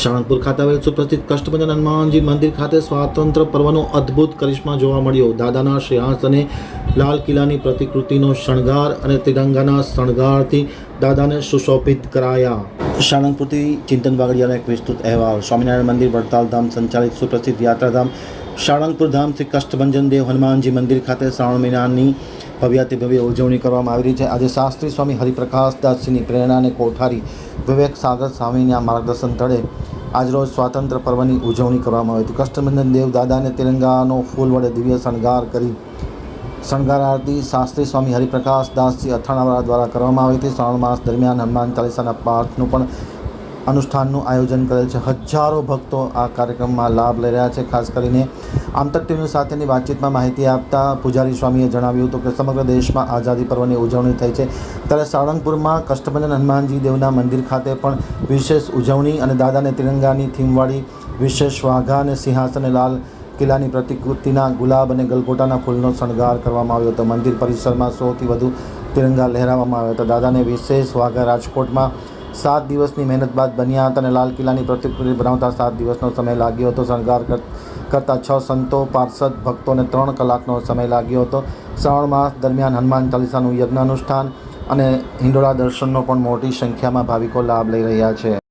સાળંગપુર ખાતે આવેલ સુપ્રસિદ્ધ કષ્ટભંજન હનુમાનજી મંદિર ખાતે સ્વાતંત્ર્ય પર્વનો અદ્ભુત કરિશ્મા જોવા મળ્યો. દાદાના સિંહાસને લાલ કિલ્લાની પ્રતિકૃતિનો શણગાર અને તિરંગાના શણગારથી દાદાને સુશોભિત કરાયા. સાળંગપુરથી ચિંતન વાગડિયાનો એક વિસ્તૃત અહેવાલ. સ્વામિનારાયણ મંદિર, વડતાલ ધામ, સંચાલિત સુપ્રસિદ્ધ યાત્રાધામ સાળંગપુર ધામ શ્રી કષ્ટભંજન દેવ હનુમાનજી મંદિર ખાતે શ્રાવણ મહિનાની ભવ્યાતિ ભવ્ય ઉજવણી કરવામાં આવી રહી છે. આજે શાસ્ત્રી સ્વામી હરિપ્રકાશ દાસજીની પ્રેરણા અને કોઠારી વિવેક સાગર સ્વામીના માર્ગદર્શન તળે આજરોજ સ્વાતંત્ર્ય પર્વની ઉજવણી કરવામાં આવી હતી. કષ્ટભંજન દેવ દાદાને તિરંગાનો ફૂલ વડે દિવ્ય શણગાર કરી શણગાર આરતી શાસ્ત્રી સ્વામી હરિપ્રકાશ દાસજી અથાણાવાળા દ્વારા કરવામાં આવી હતી. શ્રાવણ માસ દરમિયાન હનુમાન ચાલીસાના પાઠનું પણ અનુષ્ઠાનનું આયોજન કરેલ છે. હજારો ભક્તો આ કાર્યક્રમમાં લાભ લઈ રહ્યા છે. ખાસ કરીને આમતક ટીવી સાથેની વાતચીતમાં માહિતી આપતા પૂજારી સ્વામીએ જણાવ્યું હતું કે સમગ્ર દેશમાં આઝાદી પર્વની ઉજવણી થઈ છે. ત્યારે સાળંગપુરમાં કષ્ટભંજન હનુમાનજી દેવના મંદિર ખાતે પણ વિશેષ ઉજવણી અને દાદાને તિરંગાની થીમવાળી વિશેષ વાઘા અને સિંહાસને લાલ કિલ્લાની પ્રતિકૃતિના ગુલાબ અને ગલગોટાના ફૂલનો શણગાર કરવામાં આવ્યો હતો. મંદિર પરિસરમાં સૌથી વધુ તિરંગા લહેરાવવામાં આવ્યા હતા. દાદાને વિશેષ વાઘા રાજકોટમાં સાત દિવસની મહેનત બાદ બન્યા હતા અને લાલ કિલ્લાની પ્રતિકૃતિ બનાવતા સાત દિવસનો સમય લાગ્યો હતો. શણગાર કર- કરતા છ સંતો, પાર્ષદ, ભક્તોને ત્રણ કલાકનો સમય લાગ્યો હતો. શ્રાવણ માસ દરમિયાન હનુમાન ચાલીસાનું યજ્ઞ અનુષ્ઠાન અને હિંડોળા દર્શનનો પણ મોટી સંખ્યામાં ભાવિકો લાભ લઈ રહ્યા છે.